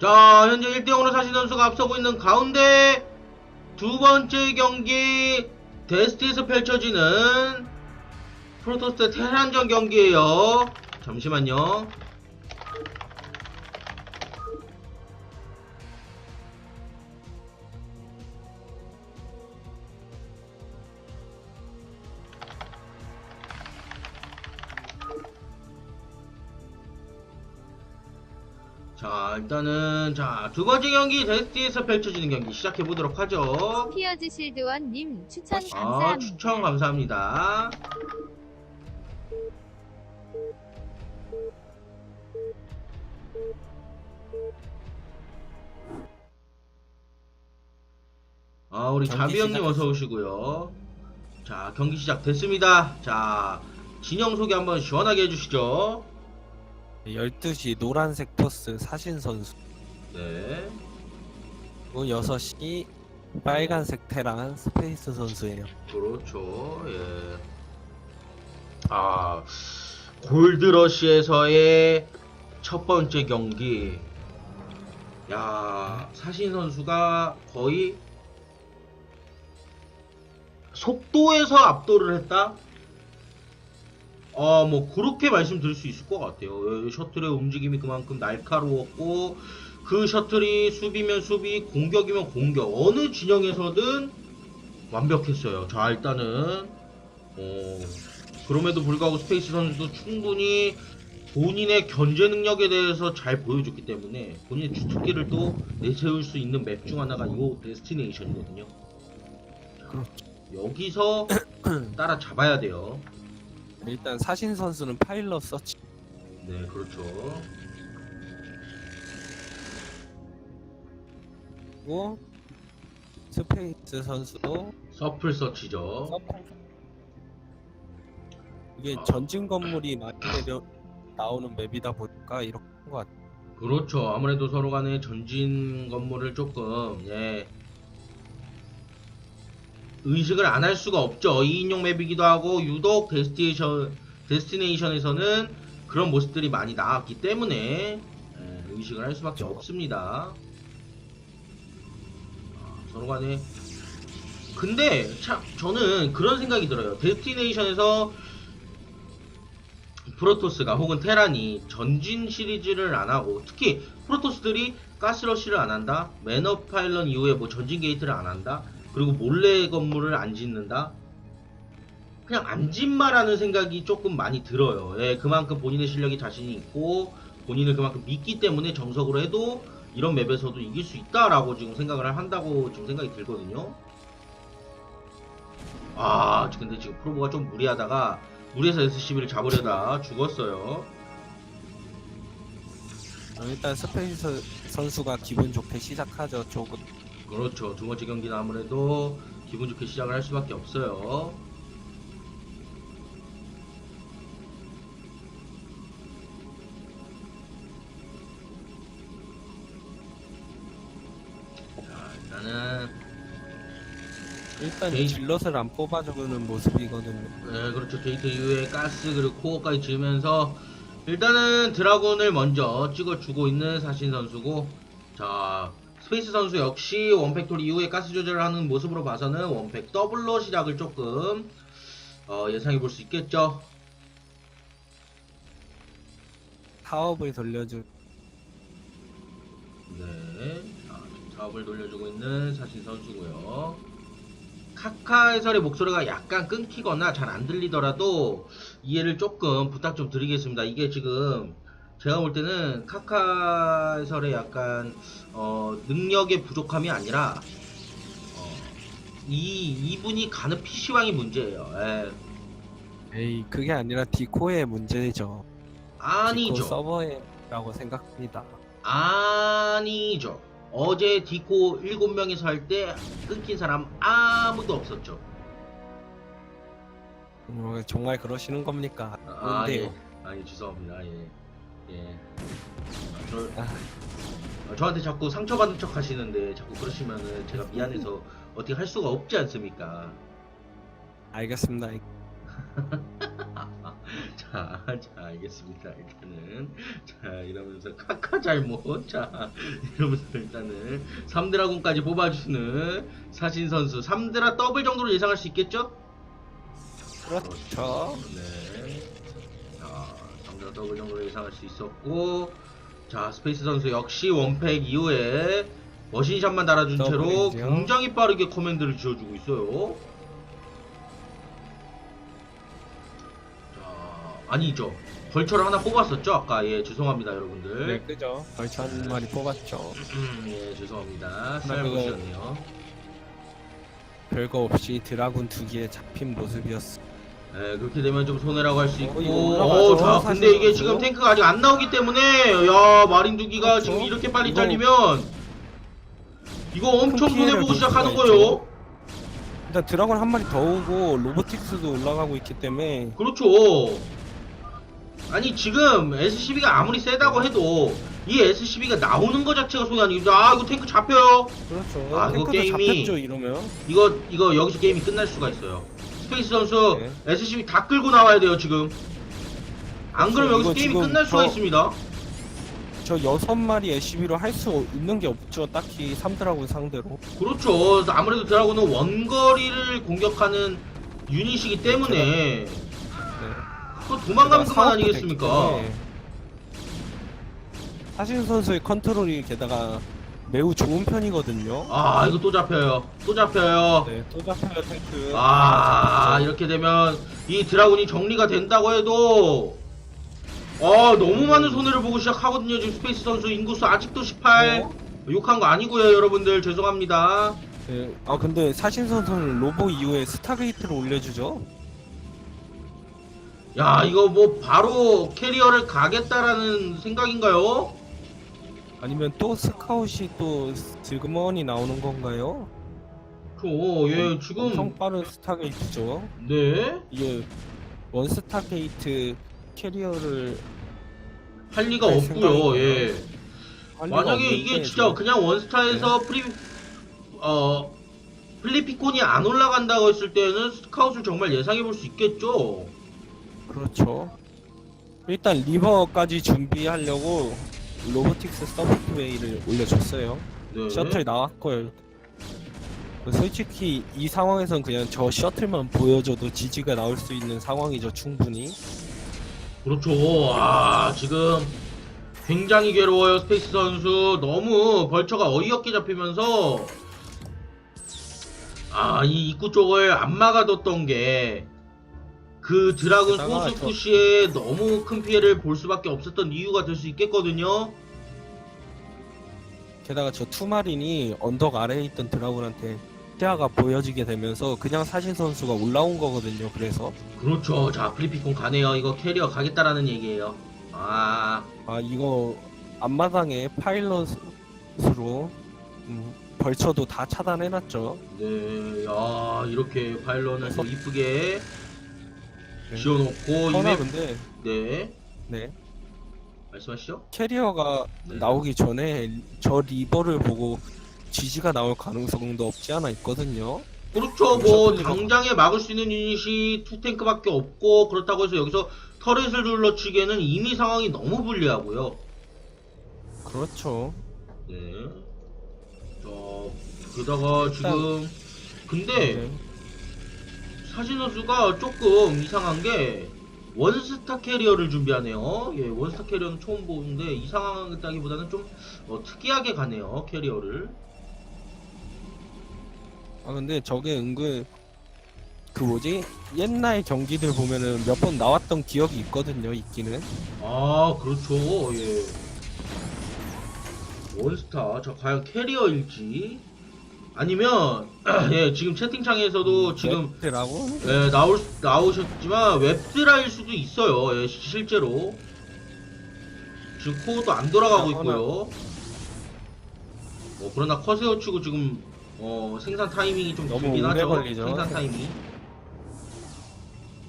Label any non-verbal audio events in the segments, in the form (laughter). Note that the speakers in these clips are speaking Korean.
자, 현재 1대0으로 사신 선수가 앞서고 있는 가운데 두 번째 경기 데스티에서 펼쳐지는 프로토스 테란전 경기예요. 잠시만요. 자, 일단은 자, 두 번째 경기 데스티에서 펼쳐지는 경기 시작해 보도록 하죠. 피어즈 실드원님 추천 아, 감사합니다. 추천 감사합니다. 아, 우리 경기 자비 형님 어서 오시고요. 자, 경기 시작 됐습니다. 자, 진영 소개 한번 시원하게 해주시죠. 12시 노란색 토스 사신 선수 네. 그리고 6시 빨간색 테란 스페이스 선수예요. 그렇죠. 예. 아, 골드러시에서의 첫 번째 경기. 야, 사신 선수가 거의 속도에서 압도를 했다? 어, 뭐, 그렇게 말씀드릴 수 있을 것 같아요. 예, 셔틀의 움직임이 그만큼 날카로웠고, 그 셔틀이 수비면 수비, 공격이면 공격. 어느 진영에서든 완벽했어요. 자, 일단은, 어, 그럼에도 불구하고 스페이스 선수도 충분히 본인의 견제 능력에 대해서 잘 보여줬기 때문에 본인의 주특기를 또 내세울 수 있는 맵 중 하나가 이 데스티네이션이거든요. 여기서 (clears throat) 따라 잡아야 돼요. 일단 사신 선수는 파일럿 서치 네, 그렇죠. 고 스페이스 선수도 서플 서치죠. 서플. 이게 아. 전진 건물이 많이 내려 나오는 맵이다 보니까 이렇게 한것 같아요. 그렇죠. 아무래도 서로 간에 전진 건물을 조금, 예. 의식을 안 할 수가 없죠. 2인용 맵이기도 하고, 유독 데스티네이션, 데스티네이션에서는 그런 모습들이 많이 나왔기 때문에, 예, 의식을 할 수밖에. 없습니다. 아, 서로 간에. 근데, 참, 저는 그런 생각이 들어요. 데스티네이션에서 프로토스가 혹은 테란이 전진 시리즈를 안 하고 특히 프로토스들이 가스러시를 안 한다 매너 파일런 이후에 뭐 전진 게이트를 안 한다 그리고 몰래 건물을 안 짓는다 그냥 안 짓마라는 생각이 조금 많이 들어요 예, 그만큼 본인의 실력이 자신이 있고 본인을 그만큼 믿기 때문에 정석으로 해도 이런 맵에서도 이길 수 있다라고 지금 생각을 한다고 지금 생각이 들거든요 아 근데 지금 프로보가 좀 무리하다가 무리해서 SCB를 잡으려다 죽었어요. 어, 일단 스페이스 선수가 기분 좋게 시작하죠. 조금 그렇죠. 두 번째 경기는 아무래도 기분 좋게 시작을 할 수밖에 없어요. 자, 일단은 일단 게이- 질럿을 안 뽑아주는 모습이거든요. 네, 그렇죠. 게이트 이후에 가스 그리고 코어까지 지으면서 일단은 드라곤을 먼저 찍어주고 있는 사신 선수고 자 스페이스 선수 역시 원팩토리 이후에 가스 조절을 하는 모습으로 봐서는 원팩 더블로 시작을 조금 어, 예상해 볼 수 있겠죠. 사업을 돌려줄 네, 자, 사업을 돌려주고 있는 사신 선수고요. 카카 해설의 목소리가 약간 끊기거나 잘 안 들리더라도 이해를 조금 부탁 좀 드리겠습니다. 이게 지금 제가 볼 때는 카카 해설의 약간 어, 능력의 부족함이 아니라 어, 이 이분이 가는 PC방이 문제예요. 예. 에이 그게 아니라 디코의 문제죠. 디코 아니죠. 서버라고 생각합니다. 아니죠. 어제 디코 7명이서 할 때 끊긴 사람 아무도 없었죠. 어, 정말 그러시는 겁니까? 아, 근데요. 예. 아니, 죄송합니다. 예. 예. 아, 저, 아, 아, 저한테 자꾸 상처받은 척 하시는데 자꾸 그러시면은 제가 미안해서 어떻게 할 수가 없지 않습니까? 알겠습니다. 자, (laughs) 자, 자, 알겠습니다. 일단은. 자, 이러면서 카카 잘못. 자, 이러면서 일단은 3드라군까지 뽑아주는 사신 선수. 3드라 더블 정도로 예상할 수 있겠죠? 그렇죠. 네. 자, 3드라 더블 정도로 예상할 수 있었고. 자, 스페이스 선수 역시 원팩 이후에 머신샷만 달아준 채로 더블이죠. 굉장히 빠르게 커맨드를 지어주고 있어요. 자, 아니죠. 벌처를 하나 뽑았었죠? 아까 예, 죄송합니다, 여러분들. 네, 그죠. 벌써 한 마리 뽑았죠. 음, (clears throat) 예, 죄송합니다. 그거- 잘못이었네요. 별거 없이 드라군 두 개에 잡힌 모습이었어. 예, 그렇게 되면 좀 손해라고 할 수 있고. 어, 어, 올라가죠, 자, 사실 근데 이게. 지금 탱크가 아직 안 나오기 때문에, 야, 마린 두 기가 그렇죠. 지금 이렇게 빨리 이거- 잘리면, 이거 엄청 큰 피해를 손해보고 볼 시작하는 수가 거예요. 일단 드라군 한 마리 더 오고 로보틱스도 올라가고 있기 때문에 그렇죠. 아니 지금 SCB가 아무리 세다고 해도 이 SCB가 나오는 거 자체가 손해 아니겠죠? 아 이거 탱크 잡혀요. 그렇죠. 아, 이거 탱크도 게임이- 잡혔죠 이러면. 이거 이거 여기서 게임이 끝날 수가 있어요. 스페이스 선수 네. SCB 다 끌고 나와야 돼요 지금. 안 그러면 그렇죠. 여기서 이거 게임이 지금 끝날 수가 저- 있습니다. 저 여섯 마리 SCB로 할 수 있는 게 없죠. 딱히 3드라군 상대로. 그렇죠. 아무래도 드라곤은 원거리를 공격하는 유닛이기 때문에 네. 또 도망가면 그만 아니겠습니까? 하신 선수의 컨트롤이 게다가 매우 좋은 편이거든요. 아 이거 또 잡혀요. 또 잡혀요. 네, 또 잡혀요 탱크. 아 이렇게 되면 이 드라군이 정리가 된다고 해도 어 너무 많은 손해를 보고 시작하거든요 지금 스페이스 선수 인구수 아직도 18 어? 욕한 거 아니고요 여러분들 죄송합니다 네. 아 근데 사신 선수는 로보 이후에 스타게이트를 올려주죠. 야 이거 뭐 바로 캐리어를 가겠다라는 생각인가요? 아니면 또 스카웃이 또 슬그머니 나오는 건가요? 엄청 지금 빠른 스타게이트죠. 네 이게 원 스타게이트 캐리어를 할 리가 네, 없고요 생각이 예 할 리가 만약에 이게 없는데 진짜 지금 그냥 원스타에서 프리 어 플리피콘이 안 올라간다고 했을 때는 스카웃을 정말 예상해 볼 수 있겠죠. 그렇죠. 일단 리버까지 준비하려고 로보틱스 서프트웨이를 올려줬어요. 네. 셔틀 나왔고요. 솔직히 이 상황에선 그냥 저 셔틀만 보여줘도 지지가 나올 수 있는 상황이죠 충분히. 그렇죠. 아 지금 굉장히 괴로워요 스페이스 선수. 너무 벌처가 어이없게 잡히면서 아이 입구 쪽을 안 막아뒀던 게. 그 드라군 게다가 소수 저- 푸시에 너무 큰 피해를 볼 수밖에 없었던 이유가 될 수 있겠거든요. 게다가 저 투마린이 언덕 아래에 있던 드라군한테 시야가 보여지게 되면서 그냥 사신 선수가 올라온 거거든요. 그래서 그렇죠. 자 플리피콘 가네요. 이거 캐리어 가겠다라는 얘기예요. 아 아 이거 앞마당에 파일럿으로 음, 벌쳐도 다 차단해놨죠. 네, 야 이렇게 파일런을 또 이쁘게 네. 지어놓고 허나 이맵 근데 네 네 말씀하시죠? 캐리어가 네. 나오기 전에 저 리버를 보고 지지가 나올 가능성도 없지 않아 있거든요. 그렇죠. 뭐 셔틀리가- 당장에 막을 수 있는 유닛이 투 탱크밖에 없고 그렇다고 해서 여기서 터렛을 둘러치기에는 이미 상황이 너무 불리하고요. 그렇죠. 네. 자 게다가 지금 근데 네. 사진 선수가 조금 이상한 게 원스타 캐리어를 준비하네요. 예, 원스타 캐리어는 처음 보는데 이상하다기보다는 좀 어, 특이하게 가네요. 캐리어를. 아 근데 저게 은근 그 뭐지 옛날 경기들 보면은 몇 번 나왔던 기억이 있거든요. 있기는. 아, 그렇죠. 예. 원스타. 자, 과연 캐리어일지 아니면 (clears throat) 예, 지금 채팅창에서도 지금 웹드라고 예, 나올 나오셨지만 웹드라일 수도 있어요. 예, 시- 실제로. 지금 코어도 안 돌아가고 아, 있고요. 어, 그러나 커세어 치고 지금 어, 생산 타이밍이 좀 너무 길긴 오래 하죠. 걸리죠. 생산 타이밍.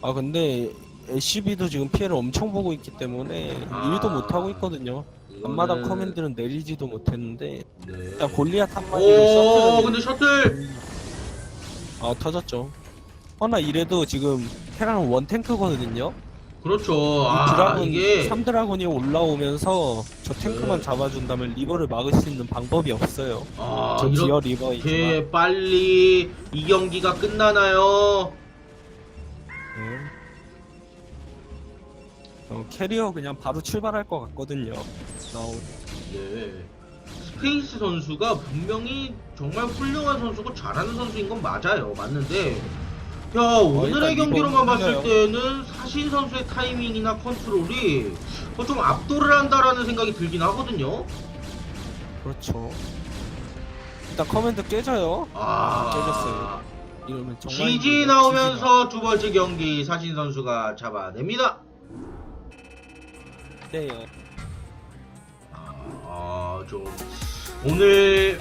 아 근데 LCB도 지금 피해를 엄청 보고 있기 때문에 아. 일도 못 하고 있거든요. 앞마당 이거는- 커맨드는 내리지도 못했는데 네. 일단 골리앗 한 오, 마리를 근데 셔틀. 아 터졌죠. 허나 이래도 지금 테라는 원 탱크거든요. 그렇죠. 아, 드라군 이게 3드라군이 올라오면서 저 탱크만 네. 잡아준다면 리버를 막을 수 있는 방법이 없어요. 아, 저 이렇게 리버이지만 빨리 이 경기가 끝나나요? 어, 캐리어 그냥 바로 출발할 것 같거든요. 나오 네. 스페이스 선수가 분명히 정말 훌륭한 선수고 잘하는 선수인 건 맞아요. 맞는데, 야, 오늘의 일단 경기로만 이번 봤을. 때는 사신 선수의 타이밍이나 컨트롤이 어, 좀 압도를 한다라는 생각이 들긴 하거든요. 그렇죠. 일단 커맨드 깨져요. 아, 깨졌어요. 이러면 정말 GG 힘들죠, 나오면서 두 번째 경기 사신 선수가 잡아냅니다. 네. 아, 좀 오늘